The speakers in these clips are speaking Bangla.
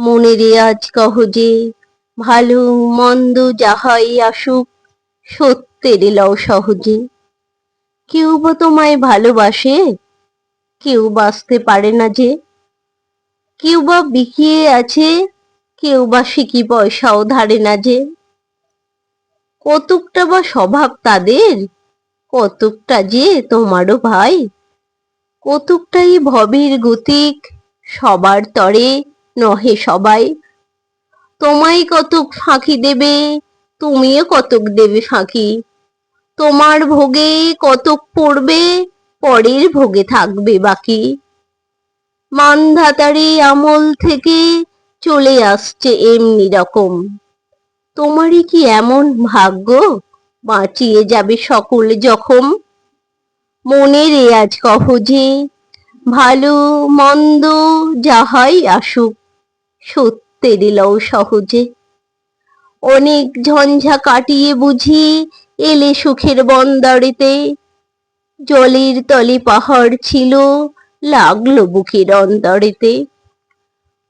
মনের আজ কহ যে, ভালো মন্দ যাহাই আসুক, সত্যের লও সহজে। কেউ বা তোমায় ভালোবাসে, কেউ বাঁচতে পারে না যে। কেউ বা বিকিয়ে আছে, কেউ বা সিকি পয়সাও ধারে না যে। কতকটা বা স্বভাব তাদের, কতকটা যে তোমারও ভাই। কতকটাই ভবির গতিক, সবার তরে নহে সবাই। তোমায় কতক ফাঁকি দেবে, তুমিও কতক দেবে ফাঁকি। তোমার ভোগে কতক পড়বে, পরের ভোগে থাকবে বাকি। মানধাতারি আমল থেকে চলে আসছে এমনি রকম। তোমারই কি এমন ভাগ্য? বাঁচিয়ে যাবে সকল জখম। মনের এ আজ কহ যে, ভালো মন্দ যাহাই আসুক সত্যের লও সহজে। অনেক ঝঞ্ঝা কাটিয়ে বুঝি এলে সুখের বন্দরেতে। জলের তলে পাহাড় ছিল, লাগল বুকের অন্তরেতে।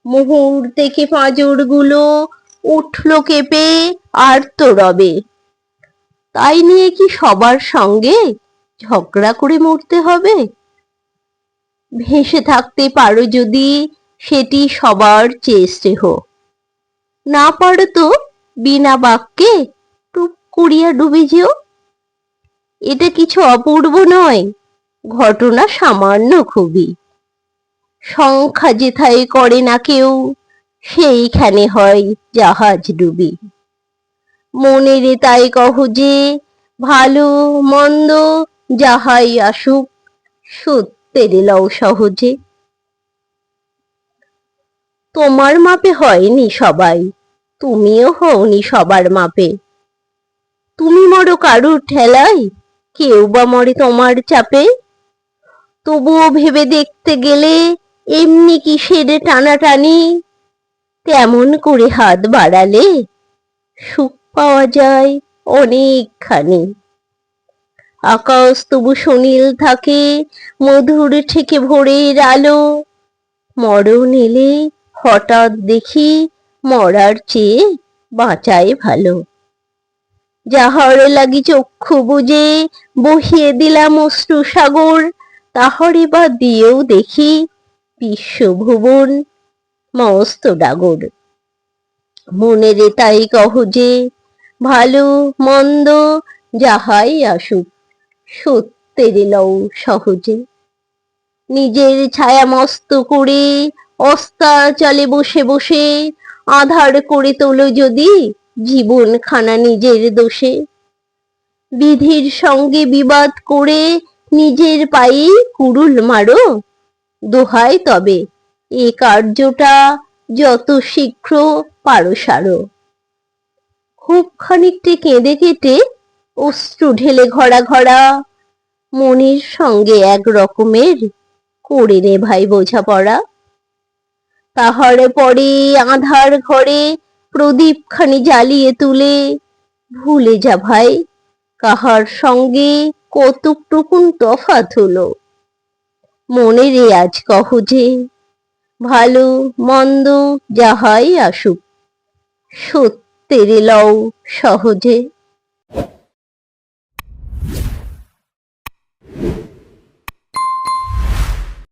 মুহুর থেকে পাঁজরগুলো উঠল কেঁপে, আর তো রবে। তাই নিয়ে কি সবার সঙ্গে ঝগড়া করে মরতে হবে? ভেসে থাকতে পারো যদি সেটি সবার চেয়ে স্নেহ। না পারো তো বিনা বাক্যে টুপ করিয়া ডুবে যেও। এটা কিছু অপূর্ব নয়, ঘটনা সামান্য খুবই। সংখ্যা যেথায় করে না কেউ, সেইখানে হয় জাহাজ ডুবি। মনেরে তাই কহ যে, ভালো মন্দ যাহাই আসুক, সত্যের লও সহজে। তোমার মাপে হয়নি সবাই। তুমিও হওনি সবার মাপে। তুমি মরো কারুর ঠেলায়? কেউ বা মরে তোমার চাপে? তবুও ভেবে দেখতে গেলে এমনি কিসের টানাটানি? তেমন করে হাত বাড়ালে সুখ পাওয়া যায় অনেকখানি। আকাশ তবু সুনীল থাকে, মধুর থেকে ভোরের আলো। মরণ এলে হঠাৎ দেখি মরার চেয়ে বাঁচাই ভালো। যাহার লাগি চক্ষু বুঝে বহিয়ে দিলাম অশ্রু সাগর, তাহারে বা দিয়েও দেখি বিশ্বভুবন মস্ত ডাগর। মনেরে তাই কহ যে, ভালো মন্দ যাহাই আসুক, সত্যের লও সহজে। নিজের ছায়া মস্ত করে অস্তাচলে বসে বসে আধার করে তোলো যদি জীবন খানা নিজের দোষে। বিধির সঙ্গে বিবাদ করে নিজের পায়ে কুড়ুল মারো, দোহাই তবে এ কার্যটা যত শীঘ্র পারো সারো। খুব খানিকটি কেঁদে কেটে অশ্রু ঢেলে ঘরা ঘরা মনের সঙ্গে এক রকমের করে নে ভাই বোঝাপড়া। তাহার পরে আধার ঘরে প্রদীপ খানি জ্বালিয়ে তুলে, ভুলে যা ভাই, কাহার সঙ্গে কতটুকুন তফাৎ হলো? মনে রে আজ কহ যে, ভালো মন্দ যাহাই আসুক, সত্যের লও সহজে।